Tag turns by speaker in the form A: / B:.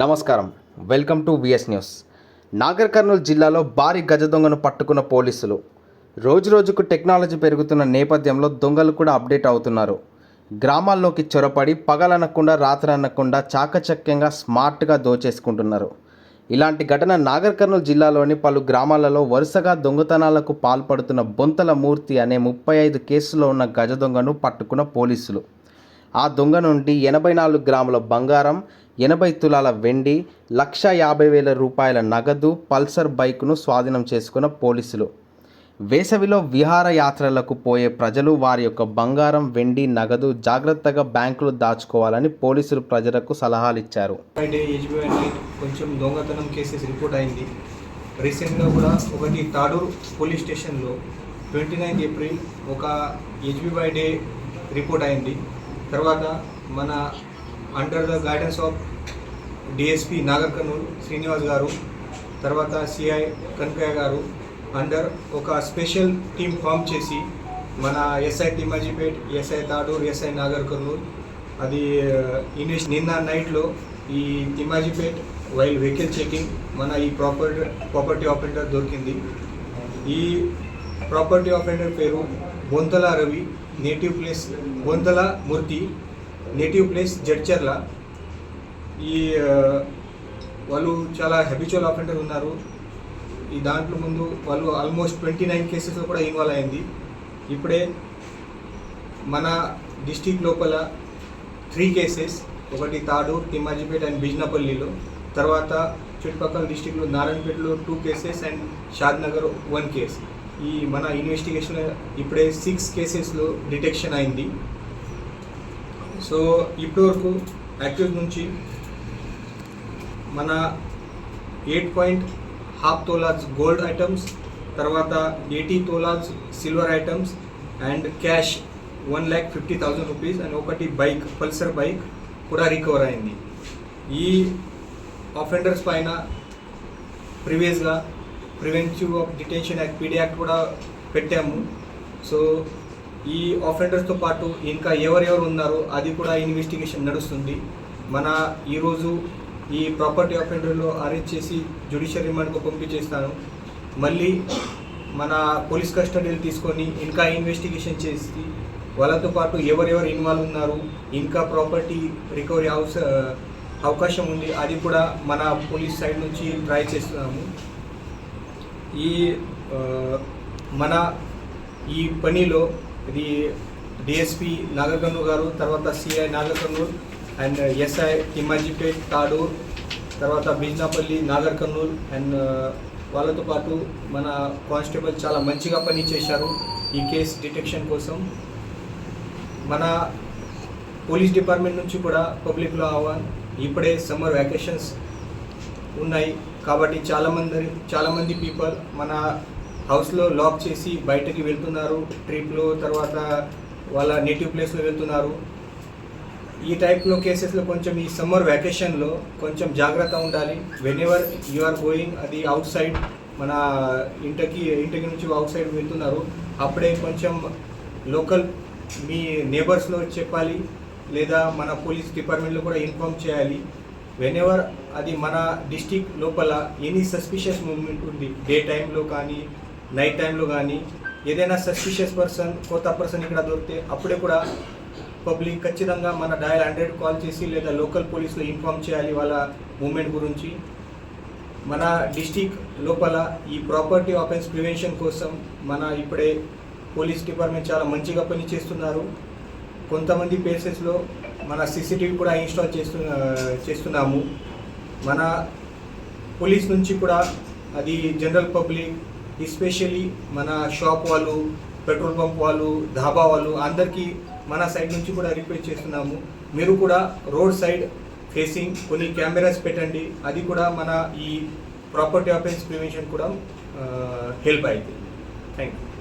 A: నమస్కారం. Welcome to VS news. Nagarkurnool జిల్లాలో భారీ గజ దొంగను పట్టుకున్న పోలీసులు. రోజురోజుకు టెక్నాలజీ పెరుగుతున్న నేపథ్యంలో దొంగలు కూడా అప్డేట్ అవుతున్నారు. గ్రామాల్లోకి చొరపడి పగలనకుండా రాత్రి అనకుండా చాకచక్యంగా స్మార్ట్గా దోచేసుకుంటున్నారు. ఇలాంటి ఘటన నాగర్ కర్నూలు జిల్లాలోని పలు గ్రామాలలో వరుసగా దొంగతనాలకు పాల్పడుతున్న బొంతల మూర్తి అనే ముప్పై ఐదు కేసులో ఉన్న గజ దొంగను పట్టుకున్న పోలీసులు. ఆ దొంగ నుండి ఎనభై నాలుగు గ్రాముల బంగారం ఎనభై తులాల వెండి లక్ష యాభై వేల రూపాయల నగదు పల్సర్ బైక్ను స్వాధీనం చేసుకున్న పోలీసులు. వేసవిలో విహారయాత్రలకు పోయే ప్రజలు వారి యొక్క బంగారం వెండి నగదు జాగ్రత్తగా బ్యాంకులు దాచుకోవాలని పోలీసులు ప్రజలకు సలహాలు ఇచ్చారు.
B: కొంచెం దొంగతనం కేసెస్ రిపోర్ట్ అయింది. రీసెంట్గా కూడా ఒకటి తాడూరు పోలీస్ స్టేషన్లో ట్వంటీ నైన్త్ ఏప్రిల్ ఒక హెచ్బిఐ డే రిపోర్ట్ అయింది. తర్వాత మన under the guidance of DSP Nagarkurnool Srinivas garu తర్వాత సిఐ కనకయ్య గారు అండర్ ఒక స్పెషల్ టీమ్ ఫామ్ చేసి మన SI Thimmajipet SI Tadur SI Nagarkurnool అది uh, ఇన్వెస్ట్ నిన్న నైట్లో ఈ తిమ్మాజీపేట్ వైల్ వెహికల్ చెకింగ్ మన ఈ ప్రాపర్ ప్రాపర్టీ ఆపరేటర్ దొరికింది. ఈ ప్రాపర్టీ ఆపరేటర్ పేరు Bonthala Ravi native place Bonthala Murthy. Native place Jadcherla. ఈ వాళ్ళు చాలా హ్యాబిచువల్ ఆపరేటర్ ఉన్నారు. ఈ దాంట్లో ముందు వాళ్ళు ఆల్మోస్ట్ ట్వంటీ నైన్ కేసెస్లో కూడా ఇన్వాల్వ్ అయింది. ఇప్పుడే మన డిస్టిక్ లోపల త్రీ కేసెస్ ఒకటి తాడూర్ తిమ్మాజీపేట అండ్ బిజ్నపల్లిలో. తర్వాత చుట్టుపక్కల డిస్టిక్లో నారాయణపేటలో two cases and Shadnagar one case ఈ మన ఇన్వెస్టిగేషన్ ఇప్పుడే సిక్స్ కేసెస్లో డిటెక్షన్ అయింది. సో ఇప్పటివరకు యాక్టివ్ నుంచి మన eight point half tolas gold items తర్వాత eighty tolas silver items and cash one lakh fifty thousand rupees and ఒకటి బైక్ పల్సర్ బైక్ కూడా రికవర్ అయింది. ఈ ఆఫెండర్స్ పైన ప్రీవియస్గా preventive of detention act PD act కూడా పెట్టాము. సో ఈ ఆఫెండర్స్తో పాటు ఇంకా ఎవరెవరు ఉన్నారో అది కూడా ఇన్వెస్టిగేషన్ నడుస్తుంది. మన ఈరోజు ఈ ప్రాపర్టీ ఆఫెండర్లో అరెస్ట్ చేసి జ్యుడిషియల్ రిమాండ్కు పంపించేస్తాను. మళ్ళీ మన పోలీస్ కస్టడీలు తీసుకొని ఇంకా ఇన్వెస్టిగేషన్ చేసి వాళ్ళతో పాటు ఎవరెవరు ఇన్వాల్వ్ ఉన్నారు ఇంకా ప్రాపర్టీ రికవరీ అవస అవకాశం ఉంది అది కూడా మన పోలీస్ సైడ్ నుంచి ట్రై చేస్తున్నాము. ఈ మన ఈ పనిలో ఇది డిఎస్పి నాగర్కర్నూలు గారు తర్వాత CI Nagarkurnool and SI Thimmajipet తాడు తర్వాత బిజ్నాపల్లి నాగర్ కర్నూల్ అండ్ వాళ్ళతో పాటు మన కానిస్టేబుల్ చాలా మంచిగా పని చేశారు ఈ కేసు డిటెక్షన్ కోసం. మన పోలీస్ డిపార్ట్మెంట్ నుంచి కూడా పబ్లిక్లో ఆహ్వాన్ ఇప్పుడే సమ్మర్ వ్యాకేషన్స్ ఉన్నాయి. కాబట్టి చాలామంది చాలామంది పీపుల్ మన హౌస్లో లాక్ చేసి బయటకి వెళ్తున్నారు. ట్రిప్లో తర్వాత వాళ్ళ నేటివ్ ప్లేస్లో వెళ్తున్నారు. ఈ టైప్లో కేసెస్లో కొంచెం ఈ సమ్మర్ వ్యాకేషన్లో కొంచెం జాగ్రత్త ఉండాలి. Whenever you are going అది అవుట్ సైడ్ మన ఇంటికి ఇంటికి నుంచి అవుట్ సైడ్ వెళ్తున్నారు. అప్పుడే కొంచెం లోకల్ మీ నేబర్స్లో చెప్పాలి. లేదా మన పోలీస్ డిపార్ట్మెంట్లో కూడా ఇన్ఫామ్ చేయాలి. వెన్ ఎవర్ అది మన డిస్టిక్ లోపల ఎనీ సస్పిషియస్ మూమెంట్ ఉంది డే టైంలో కానీ నైట్ టైంలో కానీ ఏదైనా సస్పిషియస్ పర్సన్ కొత్త పర్సన్ ఇక్కడ దొరికితే అప్పుడే కూడా పబ్లిక్ ఖచ్చితంగా మన డయల్ హండ్రెడ్ కాల్ చేసి లేదా లోకల్ పోలీసులో ఇన్ఫామ్ చేయాలి వాళ్ళ మూమెంట్ గురించి. మన డిస్టిక్ లోపల ఈ ప్రాపర్టీ ఆఫెన్స్ ప్రివెన్షన్ కోసం మన ఇప్పుడే పోలీస్ డిపార్ట్మెంట్ చాలా మంచిగా పని చేస్తున్నారు. కొంతమంది ప్లేసెస్లో మన సీసీటీవీ కూడా ఇన్స్టాల్ చేస్తు చేస్తున్నాము. మన పోలీస్ నుంచి కూడా అది జనరల్ పబ్లిక్ ఎస్పెషల్లీ మన షాప్ వాళ్ళు పెట్రోల్ పంప్ వాళ్ళు ధాబా వాళ్ళు అందరికీ మన సైడ్ నుంచి కూడా రిక్వెస్ట్ చేస్తున్నాము. మీరు కూడా రోడ్ సైడ్ ఫేసింగ్ కొన్ని కెమెరాస్ పెట్టండి. అది కూడా మన ఈ ప్రాపర్టీ అఫెన్స్ ప్రివెన్షన్ కూడా హెల్ప్ అవుతుంది థ్యాంక్ యూ